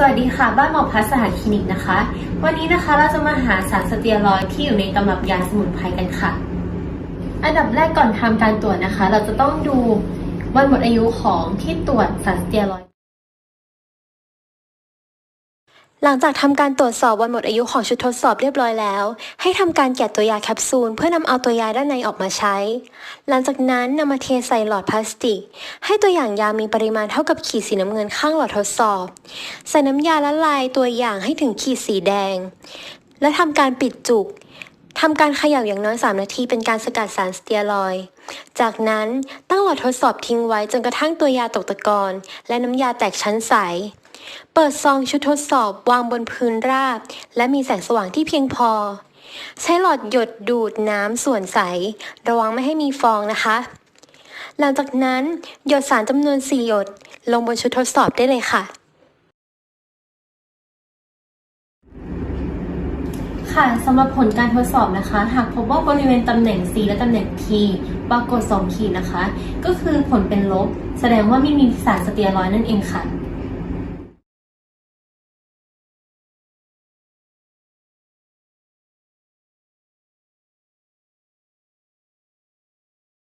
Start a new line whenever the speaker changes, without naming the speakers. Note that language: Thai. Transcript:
สวัสดีค่ะ บ้านหมอพัสหาคลินิกนะคะ วันนี้นะคะเราจะมาหาสารสเตียรอยด์ที่อยู่ในตำรับยาสมุนไพรกันค่ะ อันดับแรกก่อนทำการตรวจนะคะ เราจะต้องดูวันหมดอายุของที่ตรวจสารสเตียรอยด์
หลังจากทำการตรวจสอบวันหมดอายุของชุดทดสอบเรียบร้อยแล้ว ให้ทำการแกะตัวยาแคปซูลเพื่อนำเอาตัวยาด้านในออกมาใช้ หลังจากนั้นนำมาเทใส่หลอดพลาสติก ให้ตัวอย่างยามีปริมาณเท่ากับขีดสีน้ำเงินข้างหลอดทดสอบ ใส่น้ำยาละลายตัวอย่างให้ถึงขีดสีแดง และทำการปิดจุกทำการเขย่าอย่างน้อย 3 นาทีเป็นการสกัดสารสเตียรอย จากนั้นตั้งหลอดทดสอบทิ้งไว้จนกระทั่งตัวยาตกตะกอนและน้ำยาแตกชั้นใส เปิดซองชุดทดสอบวางบนพื้นราบ และมีแสงสว่างที่เพียงพอ ใช้หลอดหยดดูดน้ำส่วนใส ระวังไม่ให้มีฟองนะคะ หลังจากนั้นหยดสารจำนวน4หยด ลงบนชุดทดสอบได้เลยค่ะ
ค่ะสำหรับผลการทดสอบนะคะ หากพบว่าบริเวณตำแหน่ง C และตำแหน่ง T ปรากฏ2ขีดนะคะ ก็คือผลเป็นลบ แสดงว่าไม่มีสารสเตียรอยนั่นเองค่ะ